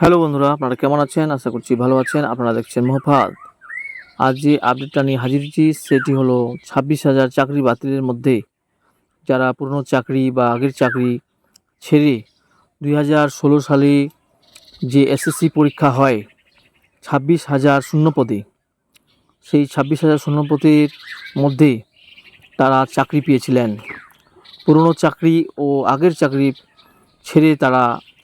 Hello বন্ধুরা, আপনারা কেমন আছেন? আশা করছি ভালো আছেন। আপনারা দেখছেন মোহফাদ আজ যে আপডেটটা নিয়ে হাজির হয়েছি, সেটি হলো ছাব্বিশ হাজার চাকরি বাতিলের মধ্যে যারা পুরনো চাকরি বা আগের চাকরি ছেড়ে দুই হাজার ষোলো সালে যে এসএসসি পরীক্ষা হয় ছাব্বিশ হাজার শূন্য পদে সেই ছাব্বিশ হাজার শূন্য পদের মধ্যে তারা চাকরি পেয়েছিলেন। পুরনো চাকরি ও আগের চাকরি ছেড়ে তারা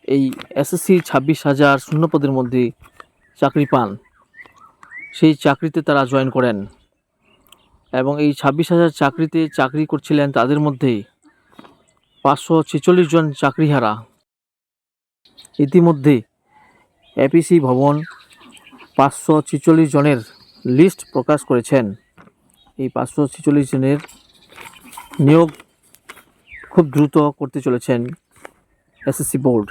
এই এসএসসি ছাব্বিশ হাজার শূন্য পদের মধ্যে চাকরি পান। সেই চাকরিতে তারা জয়েন করেন এবং এই ছাব্বিশ হাজার চাকরিতে চাকরি করছিলেন তাদের মধ্যে পাঁচশো ছেচল্লিশ জন চাকরিহারা। ইতিমধ্যে এপিসি ভবন পাঁচশো ছেচল্লিশ জনের লিস্ট প্রকাশ করেছেন। এই পাঁচশো ছেচল্লিশ জনের নিয়োগ খুব দ্রুত করতে চলেছেন এসএসসি বোর্ড।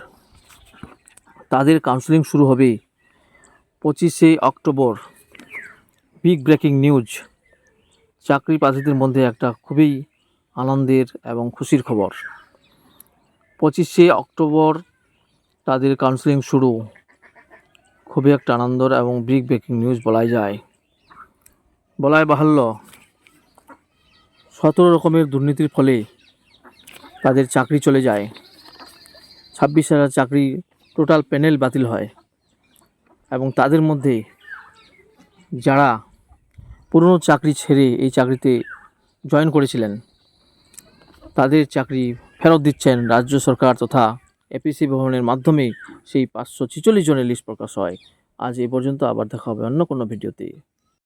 তাদের কাউন্সেলিং শুরু হবে পঁচিশে অক্টোবর। বিগ ব্রেকিং নিউজ চাকরি প্রার্থীদের মধ্যে একটা খুবই আনন্দের এবং খুশির খবর। পঁচিশে অক্টোবর তাদের কাউন্সেলিং শুরু। খুবই একটা আনন্দর এবং বিগ ব্রেকিং নিউজ বলাই যায়। বলাই বাহাল্য, সতেরো রকমের দুর্নীতির ফলে তাদের চাকরি চলে যায়। ছাব্বিশ হাজার চাকরি টোটাল প্যানেল বাতিল হয় এবং তাদের মধ্যে যারা পুরনো চাকরি ছেড়ে এই চাকরিতে জয়েন করেছিলেন, তাদের চাকরি ফেরত দিচ্ছেন রাজ্য সরকার তথা এপিসি ভবনের মাধ্যমে সেই পাঁচশো ছেচল্লিশ জনের লিস্ট প্রকাশ হয়। আজ এ পর্যন্ত আবার দেখা হবে অন্য কোনো ভিডিওতে।